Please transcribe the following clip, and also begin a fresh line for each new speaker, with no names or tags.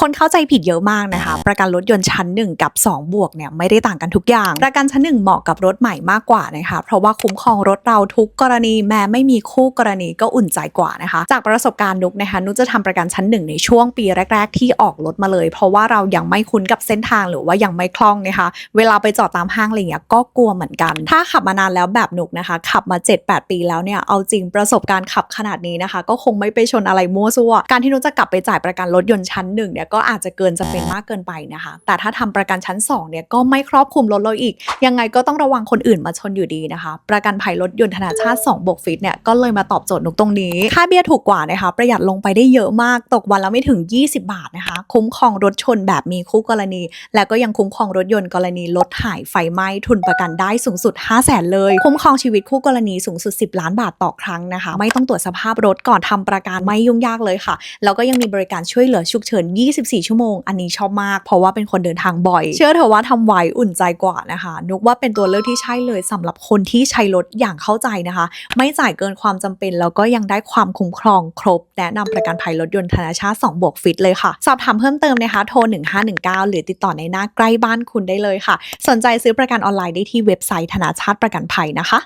คนเข้าใจผิดเยอะมากนะคะ ประกันรถยนต์ชั้น 1 กับ 2 บวกเนี่ยไม่ได้ต่างกันทุกอย่าง ประกันชั้น 1 เหมาะกับรถใหม่มากกว่านะคะ เพราะว่าคุ้มครองรถเราทุกกรณีแม้ไม่มีคู่กรณีก็อุ่นใจกว่านะคะ จากประสบการณ์นุกนะคะนุกจะทำประกันชั้น 1 ในช่วงปีแรก ๆ ที่ออกรถมาเลย เพราะว่าเรายังไม่คุ้นกับเส้นทางหรือว่ายังไม่คล่องนะคะ เวลาไปจอดตามห้างอะไรเงี้ยก็กลัวเหมือนกัน ถ้าขับมานานแล้วแบบนุกนะคะ ขับมา 7-8 ปีแล้วเนี่ยเอาจริงประสบการณ์ขับขนาดนี้นะคะ ก็คงไม่ไปชนอะไรมั่วซั่วการที่นุกจะกลับไปจ่ายประกันรถยนต์ชั้นหนึ่งเนี่ยก็อาจจะเกินจะเป็นมากเกินไปนะคะ แต่ถ้าทำประกันชั้น2เนี่ยก็ไม่ครอบคลุมรถเราอีก ยังไงก็ต้องระวังคนอื่นมาชนอยู่ดีนะคะ ประกันภัยรถยนต์ธนาชาติ2บวกฟิตเนี่ยก็เลยมาตอบโจทย์นุกตรงนี้ ค่าเบี้ยถูกกว่านะคะ ประหยัดลงไปได้เยอะมาก ตกวันละไม่ถึง 20 บาทนะคะ คุ้มครองรถชนแบบมีคู่กรณี และก็ยังคุ้มครองรถยนต์กรณีรถหายไฟไหม้ทุนประกันได้สูงสุด 5 0 0แสนเลย คุ้มครองชีวิตคู่กรณีสูงสุด 10 ล้านบาทต่อครั้งนะคะ ไม่ต้องตรวจสภาพรถก่อนทำประกันไม่ยุ่งยากเลยค่ะ แล้วก็ยังมีบริการช่วยเหลือฉุกเฉิน24 ชั่วโมง อันนี้ชอบมาก เพราะว่าเป็นคนเดินทางบ่อย เชื่อเถอะว่าทำไวอุ่นใจกว่านะคะ นุกว่าเป็นตัวเลือกที่ใช่เลยสำหรับคนที่ใช้รถอย่างเข้าใจนะคะ ไม่จ่ายเกินความจำเป็นแล้วก็ยังได้ความคุ้มครองครบ แนะนำประกันภัยรถยนต์ธนาชาติ2บวกฟิตเลยค่ะ สอบถามเพิ่มเติมนะคะ โทร 1519 หรือติดต่อในหน้าใกล้บ้านคุณได้เลยค่ะ สนใจซื้อประกันออนไลน์ได้ที่เว็บไซต์ธนาชาติประกันภัยนะคะ